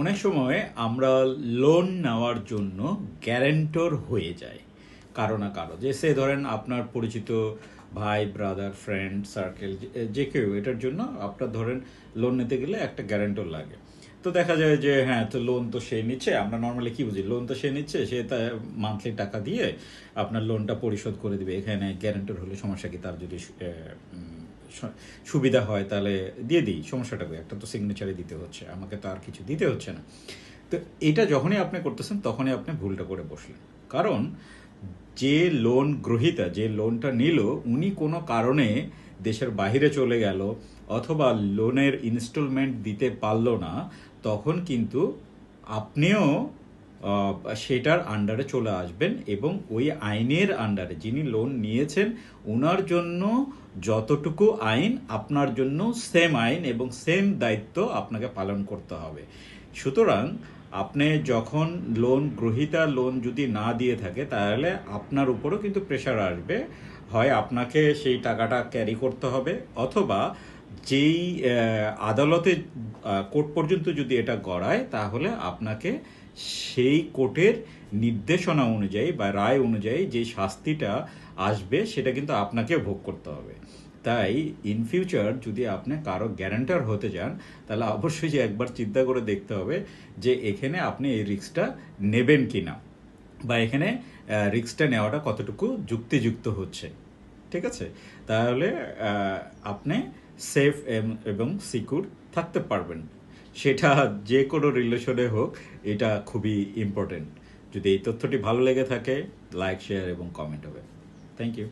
অনেক সময় আমরা লোন নেওয়ার জন্য গ্যারেন্টর হয়ে যাই, কারও না কারও। যে সে ধরেন আপনার পরিচিত ভাই ব্রাদার ফ্রেন্ড সার্কেল যে কেউ, এটার জন্য আপনার ধরেন লোন নিতে গেলে একটা গ্যারেন্টর লাগে। তো দেখা যায় যে হ্যাঁ তো লোন তো সে নিচ্ছে, আমরা নর্মালি কি বুঝি? লোন তো সে নিচ্ছে, সে তা মান্থলি টাকা দিয়ে আপনার লোনটা পরিশোধ করে দিবে। এখানে গ্যারেন্টর হলে সমস্যা কি? তার যদি সুবিধা হয়, তাহলে দিয়ে দিই, সমস্যাটা একটা তো সিগনেচারে দিতে হচ্ছে, আমাকে তো আর কিছু দিতে হচ্ছে না। তো এটা যখনই আপনি করতেছেন, তখনই আপনি ভুলটা করে বসলেন। কারণ যে লোন গ্রহীতা, যে লোনটা নিল, উনি কোনো কারণে দেশের বাইরে চলে গেল অথবা লোনের ইনস্টলমেন্ট দিতে পারল না, তখন কিন্তু আপনিও সেটার আন্ডারে চলে আসবেন এবং ওই আইনের আন্ডারে যিনি লোন নিয়েছেন ওনার জন্য যতটুকু আইন, আপনার জন্য সেম আইন এবং সেম দায়িত্ব আপনাকে পালন করতে হবে। সুতরাং আপনি যখন লোন গ্রহীতা লোন যদি না দিয়ে থাকে, তাহলে আপনার উপরও কিন্তু প্রেশার আসবে। হয় আপনাকে সেই টাকাটা ক্যারি করতে হবে, অথবা যেই আদালতে কোর্ট পর্যন্ত যদি এটা গড়ায়, তাহলে আপনাকে সেই কোর্টের নির্দেশনা অনুযায়ী বা রায় অনুযায়ী যে শাস্তিটা আসবে, সেটা কিন্তু আপনাকে ভোগ করতে হবে। তাই ইন ফিউচার যদি আপনি কারও গ্যারান্টার হতে যান, তাহলে অবশ্যই যে একবার চিন্তা করে দেখতে হবে যে এখানে আপনি এই রিক্সটা নেবেন কি না বা এখানে রিক্সটা নেওয়াটা কতটুকু যুক্তিযুক্ত হচ্ছে। ঠিক আছে? তাহলে আপনি সেফ এবং সিকিউর থাকতে পারবেন। সেটা যে কোনো রিলেশনে হোক, এটা খুবই ইম্পর্টেন্ট যদি এই তথ্যটি ভালো লেগে থাকে লাইক শেয়ার এবং কমেন্ট হবে। Thank you